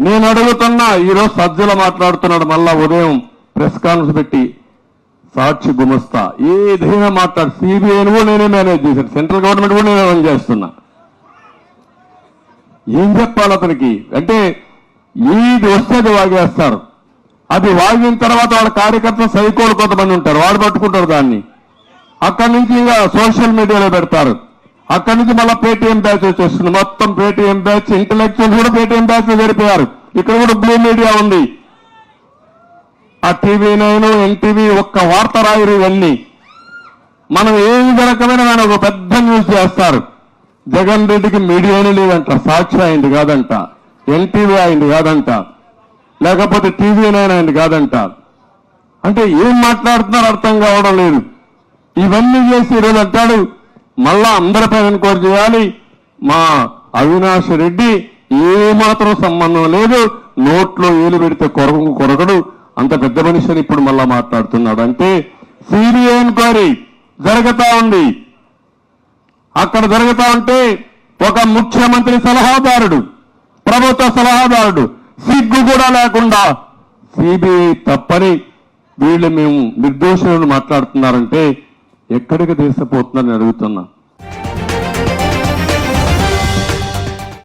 నేను అడుగుతున్నా ఈరోజు సజ్జల మాట్లాడుతున్నాడు మళ్ళా ఉదయం ప్రెస్ కాన్ఫరెన్స్ పెట్టి సాక్షి గుమస్తా. ఏదైనా మాట్లాడు? సిబిఐని కూడా నేనే మేనేజ్ చేశాను. సెంట్రల్ గవర్నమెంట్ కూడా నేనే రన్ చేస్తున్నా. ఏం చెప్పాలి అతనికి? అంటే ఏది వస్తే అది వాగేస్తారు. అది వాగిన తర్వాత వాళ్ళ కార్యకర్తలు సైకోలు కొంతమంది ఉంటారు. వాడు పట్టుకుంటారు దాన్ని. అక్కడి నుంచి ఇంకా సోషల్ మీడియాలో పెడతారు. అక్కడి నుంచి మళ్ళీ పేటీఎం బ్యాచ్ వచ్చేస్తుంది. మొత్తం పేటీఎం బ్యాచ్ ఇంటలెక్చువల్ కూడా పేటీఎం బ్యాచ్లో ఇక్కడ కూడా బ్లూ మీడియా ఉంది. ఆ టీవీ నైన్ ఎన్టీవీ ఒక్క వార్త రాయరు ఇవన్నీ. మనం ఏమి రకమైన ఆయన ఒక పెద్ద న్యూస్ చేస్తారు. జగన్ రెడ్డికి మీడియానే లేదంట. సాక్షి అయింది కాదంట. ఎన్టీవీ అయింది కాదంట. లేకపోతే టీవీ నైన్ అయింది కాదంట. అంటే ఏం మాట్లాడుతున్నారో అర్థం కావడం లేదు. ఇవన్నీ చేసి ఈరోజు అంటాడు మళ్ళా అందరిపైన కోరి చేయాలి మా అవినాష్ రెడ్డి ఏమాత్రం సంబంధం లేదు. నోట్లో ఏలు పెడితే కొరకు కొరకడు. అంత పెద్ద మనిషి అని ఇప్పుడు మళ్ళా మాట్లాడుతున్నాడు అంటే సిబిఐ ఎంక్వైరీ జరుగుతా ఉంది. అక్కడ జరుగుతా ఉంటే ఒక ముఖ్యమంత్రి సలహాదారుడు ప్రభుత్వ సలహాదారుడు సిగ్గు కూడా లేకుండా సిబిఐ తప్పని వీళ్ళు మేము నిర్దోషులను మాట్లాడుతున్నారంటే ఎక్కడికి దేశపోతుందని అడుగుతున్నా.